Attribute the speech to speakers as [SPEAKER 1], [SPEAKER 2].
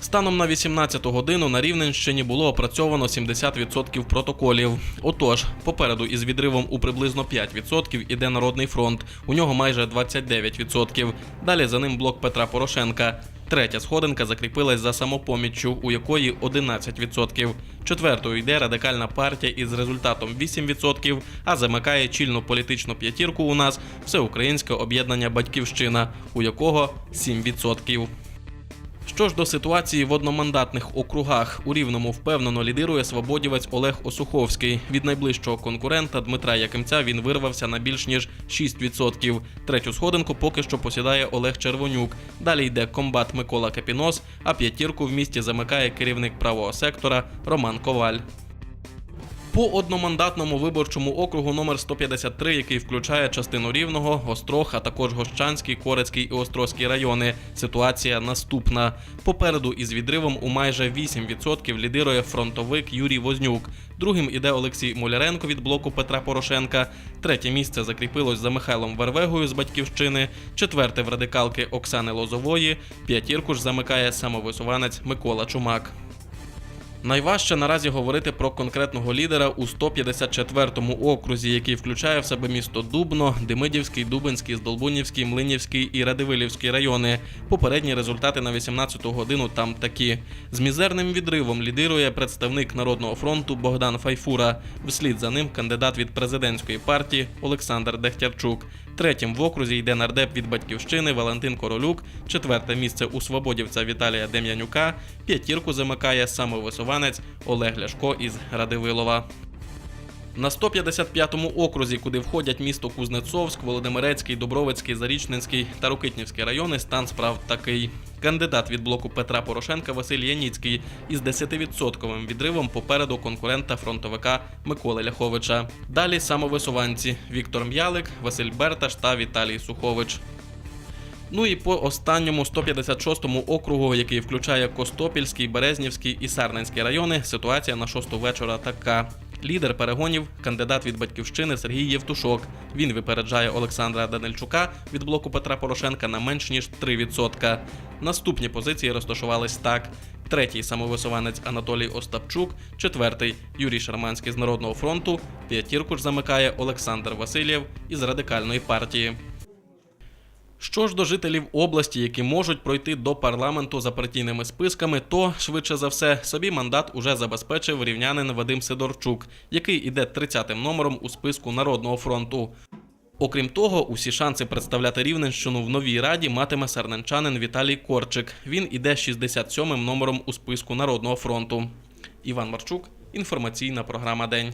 [SPEAKER 1] Станом на 18 годину на Рівненщині було опрацьовано 70% протоколів. Отож, попереду із відривом у приблизно 5% іде Народний фронт. У нього майже 29%. Далі за ним блок Петра Порошенка. Третя сходинка закріпилась за самопоміччю, у якої 11%. Четвертою йде радикальна партія із результатом 8%, а замикає чільну політичну п'ятірку у нас всеукраїнське об'єднання Батьківщина, у якого 7%. Що ж до ситуації в одномандатних округах, у рівному впевнено лідирує свободівець Олег Осуховський. Від найближчого конкурента Дмитра Якимця він вирвався на більш ніж 6%. Третю сходинку поки що посідає Олег Червонюк. Далі йде комбат Микола Капінос, а п'ятірку в місті замикає керівник правого сектора Роман Коваль. По одномандатному виборчому округу номер 153, який включає частину Рівного, Острог, а також Гощанський, Корецький і Острозький райони. Ситуація наступна. Попереду із відривом у майже 8% лідирує фронтовик Юрій Вознюк. Другим іде Олексій Муляренко від блоку Петра Порошенка. Третє місце закріпилось за Михайлом Вервегою з батьківщини. Четверте в радикалки Оксани Лозової. П'ятірку ж замикає самовисуванець Микола Чумак. Найважче наразі говорити про конкретного лідера у 154-му окрузі, який включає в себе місто Дубно, Демидівський, Дубинський, Здолбунівський, Млинівський і Радивилівський райони. Попередні результати на 18-ту годину там такі. З мізерним відривом лідирує представник Народного фронту Богдан Файфура. Вслід за ним кандидат від президентської партії Олександр Дехтярчук. Третім в окрузі йде нардеп від батьківщини Валентин Королюк. Четверте місце у свободівця Віталія Дем'янюка. П'ятірку замикає самовисуванець Олег Ляшко із Радивилова. На 155-му окрузі, куди входять місто Кузнецовськ, Володимирецький, Дубровицький, Зарічненський та Рокитнівський райони, стан справ такий. Кандидат від блоку Петра Порошенка Василь Яніцький із 10% відривом попереду конкурента фронтовика Миколи Ляховича. Далі самовисуванці Віктор М'ялик, Василь Берташ та Віталій Сухович. Ну і по останньому 156-му округу, який включає Костопільський, Березнівський і Сарненський райони, ситуація на шосту вечора така. Лідер перегонів, кандидат від батьківщини Сергій Євтушок. Він випереджає Олександра Данильчука від блоку Петра Порошенка на менш ніж 3%. Наступні позиції розташувались так: третій самовисуванець Анатолій Остапчук, четвертий Юрій Шарманський з Народного фронту, п'ятірку ж замикає Олександр Васильєв із радикальної партії. Що ж до жителів області, які можуть пройти до парламенту за партійними списками, то швидше за все собі мандат уже забезпечив рівнянин Вадим Сидорчук, який іде 30-тим номером у списку Народного фронту. Окрім того, усі шанси представляти Рівненщину в новій раді матиме сарненчанин Віталій Корчик. Він іде 67-м номером у списку Народного фронту. Іван Марчук, інформаційна програма День.